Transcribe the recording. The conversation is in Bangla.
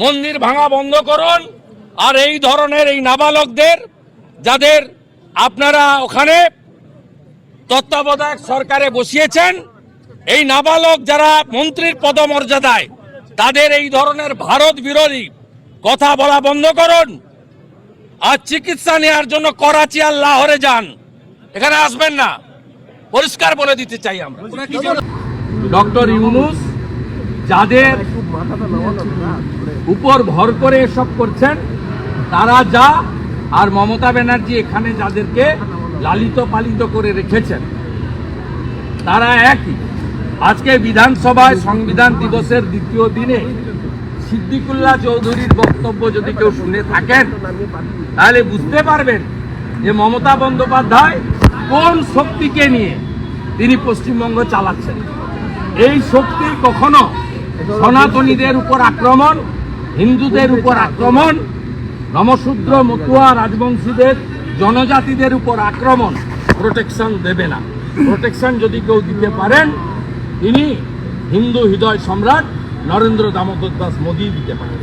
মন্দির ভাঙা বন্ধ করুন। আর এই ধরনের এই নাবালকদের, যাদের আপনারা ওখানে তত্ত্বাবধায়ক সরকারে বসিয়েছেন, এই নাবালক যারা মন্ত্রীর পদমর্যাদায় তাদের এই ধরনের ভারত বিরোধী কথা বলা বন্ধ করুন। আর চিকিৎসা নেওয়ার জন্য করাচি আর লাহোরে যান। এখানে আসবেন না। পরিষ্কার বলে দিতে চাই আমরা। ডক্টর ইউনুস, যাদের উপর ভর করে এসব করছেন, তারা যা আর মমতা ব্যানার্জি এখানে যাদেরকে লালিত পালিত করে রেখেছেন, তারা একই। আজকে বিধানসভায় সংবিধান দিবসের দ্বিতীয় দিনে সিদ্দিকুল্লাহ চৌধুরীর বক্তব্য যদি কেউ শুনে থাকেন, তাহলে বুঝতে পারবেন যে মমতা বন্দ্যোপাধ্যায় কোন শক্তিকে নিয়ে তিনি পশ্চিমবঙ্গ চালাচ্ছেন। এই শক্তি কখনো সনাতনীদের উপর আক্রমণ হিন্দুদের উপর আক্রমণ নমশূদ্র মতুয়া রাজবংশীদের, জনজাতিদের উপর আক্রমণ প্রোটেকশন দেবে না। প্রোটেকশন যদি কেউ দিতে পারেন, তিনি হিন্দু হৃদয় সম্রাট নরেন্দ্র দামোদর দাস মোদী দিতে পারেন।